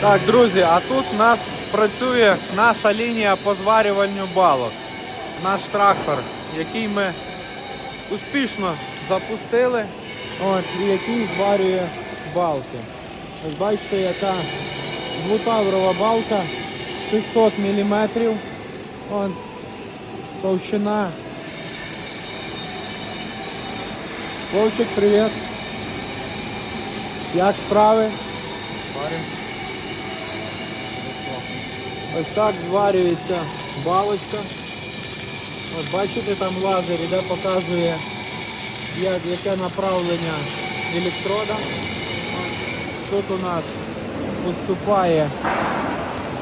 Так, друзі, а тут у нас працює наша лінія по зварюванню балок. Наш трактор, який ми успішно запустили, от, і який зварює балки. Ось бачите, яка двутаврова балка 600 мм. От, товщина. Вовчик, привіт. Як справи? Ось так зварюється балочка. От бачите, там лазер іде, показує, як, яке направлення електрода. Тут у нас поступає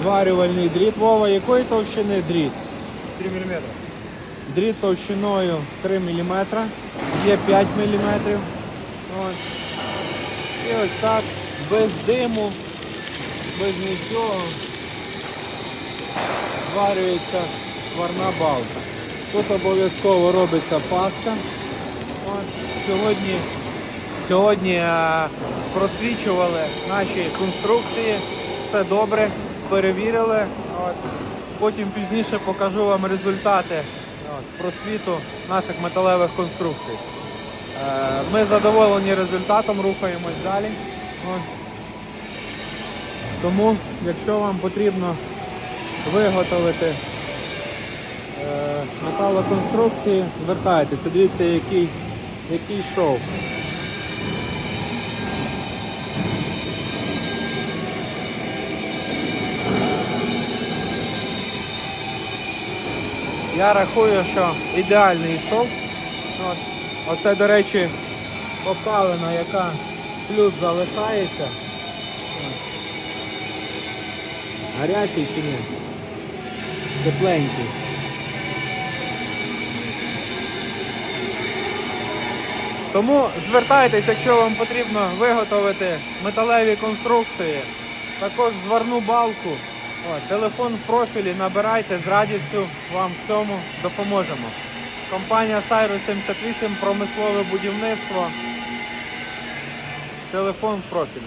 зварювальний дріт. Вова, якої товщини дріт? 3 мм. Дріт товщиною 3 мм, є 5 мм. От. І ось так, без диму, без нічого зварюється сварна балка. Тут обов'язково робиться паста. От. Сьогодні, сьогодні е, просвічували наші конструкції, все добре, перевірили. От. Потім пізніше покажу вам результати от, просвіту наших металевих конструкцій. Е, Ми задоволені результатом, рухаємось далі. От. Тому, якщо вам потрібно виготовити е, металоконструкції, звертайтеся, дивіться, який, який шов. Я рахую, що ідеальний шов. Оце, до речі, попалина, яка плюс залишається. Гарячий чи ні? Тепленький. Тому звертайтеся, якщо вам потрібно виготовити металеві конструкції, також зварну балку. О, телефон в профілі набирайте, з радістю вам в цьому допоможемо. Компанія Сайрус 78, промислове будівництво. Телефон в профілі.